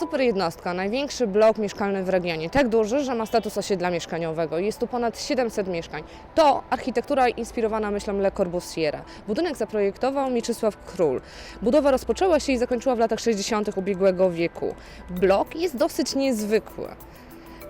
Super jednostka, największy blok mieszkalny w regionie. Tak duży, że ma status osiedla mieszkaniowego. Jest tu ponad 700 mieszkań. To architektura inspirowana myślą Le Corbusiera. Budynek zaprojektował Mieczysław Król. Budowa rozpoczęła się i zakończyła w latach 60. ubiegłego wieku. Blok jest dosyć niezwykły.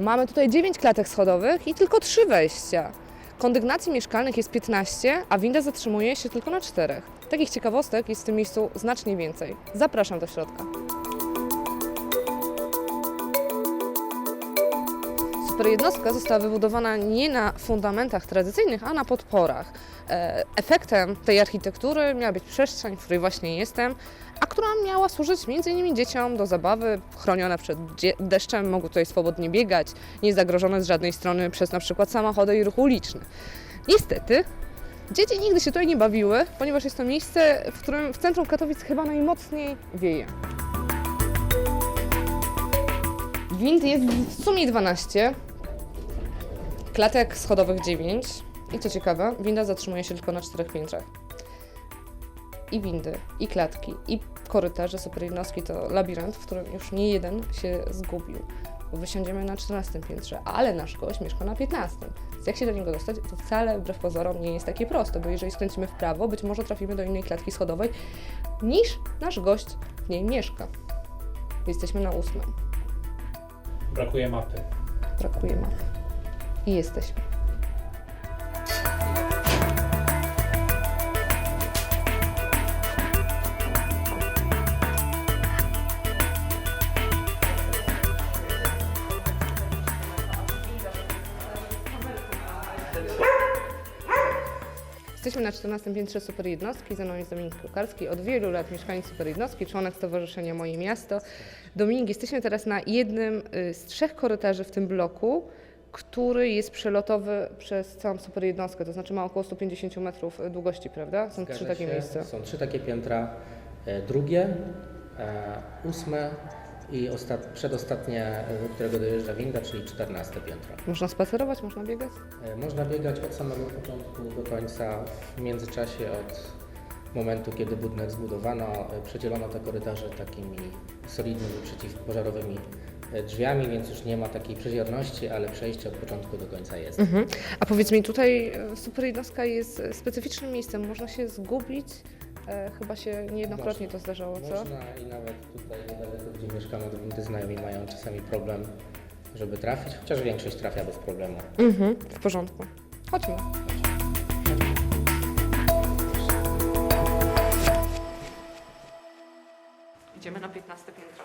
Mamy tutaj 9 klatek schodowych i tylko 3 wejścia. Kondygnacji mieszkalnych jest 15, a winda zatrzymuje się tylko na 4. Takich ciekawostek jest w tym miejscu znacznie więcej. Zapraszam do środka. Superjednostka została wybudowana nie na fundamentach tradycyjnych, a na podporach. E, Efektem tej architektury miała być przestrzeń, w której właśnie jestem, a która miała służyć m.in. dzieciom do zabawy, chronione przed deszczem, mogły tutaj swobodnie biegać, nie zagrożone z żadnej strony przez na przykład samochody i ruch uliczny. Niestety, dzieci nigdy się tutaj nie bawiły, ponieważ jest to miejsce, w którym w centrum Katowic chyba najmocniej wieje. Wind jest w sumie 12, klatek schodowych 9 i co ciekawe, winda zatrzymuje się tylko na czterech piętrach. I windy, i klatki, i korytarze superjednostki to labirynt, w którym już nie jeden się zgubił. Bo wysiądziemy na 14 piętrze, ale nasz gość mieszka na 15. Więc jak się do niego dostać, to wcale wbrew pozorom nie jest takie proste, bo jeżeli skręcimy w prawo, być może trafimy do innej klatki schodowej niż nasz gość w niej mieszka. Jesteśmy na ósmym. Brakuje mapy. Brakuje mapy. I jesteśmy. Jesteśmy na 14 piętrze Super Jednostki, ze mną jest Dominik Kukarski. Od wielu lat mieszkaniec Super Jednostki, członek Stowarzyszenia Moje Miasto. Dominik, jesteśmy teraz na jednym y, z trzech korytarzy w tym bloku, który jest przelotowy przez całą Super Jednostkę, to znaczy ma około 150 metrów y, długości, prawda? Są Zgadza trzy takie się. miejsca. Są trzy takie piętra. E, Drugie, e, ósme i ostat... przedostatnie, e, do którego dojeżdża winda, czyli czternaste piętro. Można spacerować, można biegać? E, Można biegać od samego początku do końca. W międzyczasie od momentu, kiedy budynek zbudowano, e, przedzielono te korytarze takimi solidnymi przeciwpożarowymi e, drzwiami, więc już nie ma takiej przeziorności, ale przejście od początku do końca jest. Mhm. A powiedz mi, tutaj y, Super Jednostka jest y, specyficznym miejscem, można się zgubić? E, chyba się niejednokrotnie Można. to zdarzało, co? Można i nawet tutaj niedaleko, gdzie mieszkamy, do windy znajomi mają czasami problem, żeby trafić, chociaż większość trafia bez problemu. Mhm, w porządku. Chodźmy. Idziemy na 15 piętro.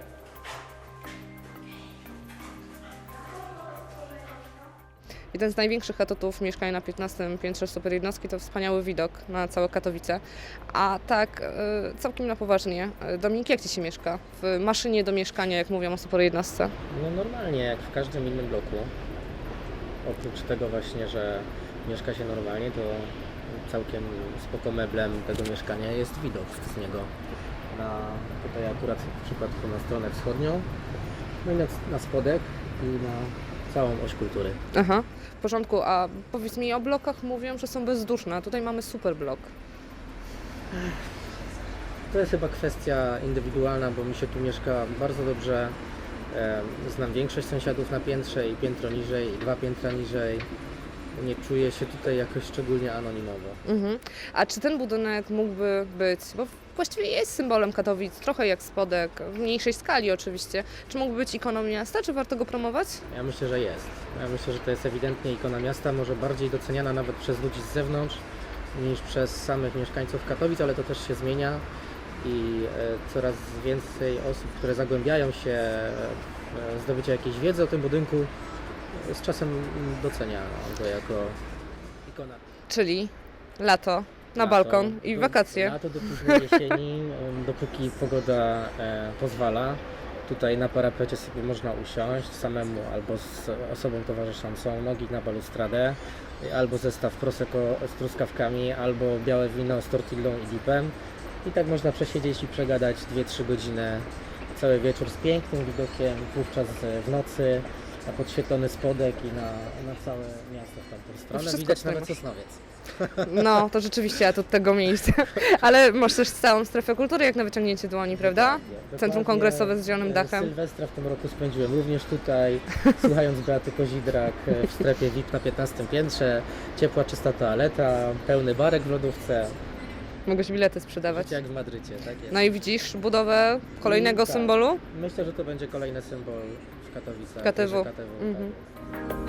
Jeden z największych atutów mieszkania na 15 piętrze super jednostki to wspaniały widok na całe Katowice. A tak e, całkiem na poważnie. E, Dominik, jak Ci się mieszka? W maszynie do mieszkania, jak mówią o super jednostce. No normalnie, jak w każdym innym bloku. Oprócz tego właśnie, że mieszka się normalnie, to całkiem spoko meblem tego mieszkania jest widok z niego. Na, tutaj akurat w przypadku na stronę wschodnią, no i na, na spodek i na całą oś kultury. Aha, w porządku. A powiedz mi, o blokach mówią, że są bezduszne, a tutaj mamy super blok. To jest chyba kwestia indywidualna, bo mi się tu mieszka bardzo dobrze. Znam większość sąsiadów na piętrze i piętro niżej, i dwa piętra niżej. Nie czuję się tutaj jakoś szczególnie anonimowo. Mhm. A czy ten budynek mógłby być, bo właściwie jest symbolem Katowic, trochę jak spodek, w mniejszej skali oczywiście. Czy mógłby być ikoną miasta, czy warto go promować? Ja myślę, że jest. Ja myślę, że to jest ewidentnie ikona miasta, może bardziej doceniana nawet przez ludzi z zewnątrz niż przez samych mieszkańców Katowic, ale to też się zmienia i e, coraz więcej osób, które zagłębiają się e, w zdobycie jakiejś wiedzy o tym budynku, e, z czasem docenia go jako ikona. Czyli lato, na Lato, balkon i do- wakacje. Lato do późnej jesieni, em, dopóki pogoda e, pozwala. Tutaj na parapecie sobie można usiąść samemu albo z osobą towarzyszącą, nogi na balustradę, albo zestaw prosecco z truskawkami, albo białe wino z tortillą i dipem. I tak można przesiedzieć i przegadać 2-3 godziny cały wieczór z pięknym widokiem, wówczas e, w nocy na podświetlony spodek i na, na całe miasto w tamtą stronę. wszystko Widać tutaj nawet masz. Sosnowiec. No, to rzeczywiście ja od tego miejsca. Ale masz też całą strefę kultury, jak na wyciągnięcie dłoni, prawda? Dokładnie, Centrum kongresowe z zielonym E, dachem. Sylwestra w tym roku spędziłem również tutaj, słuchając Beaty Kozidrak e, w strefie VIP na 15 piętrze. Ciepła, czysta toaleta, pełny barek w lodówce. Mogłeś bilety sprzedawać. Życie jak w Madrycie, tak jest. No i widzisz budowę kolejnego Tak. symbolu? Myślę, że to będzie kolejny symbol w Katowicach. KTW. że KTW Mhm. tak jest.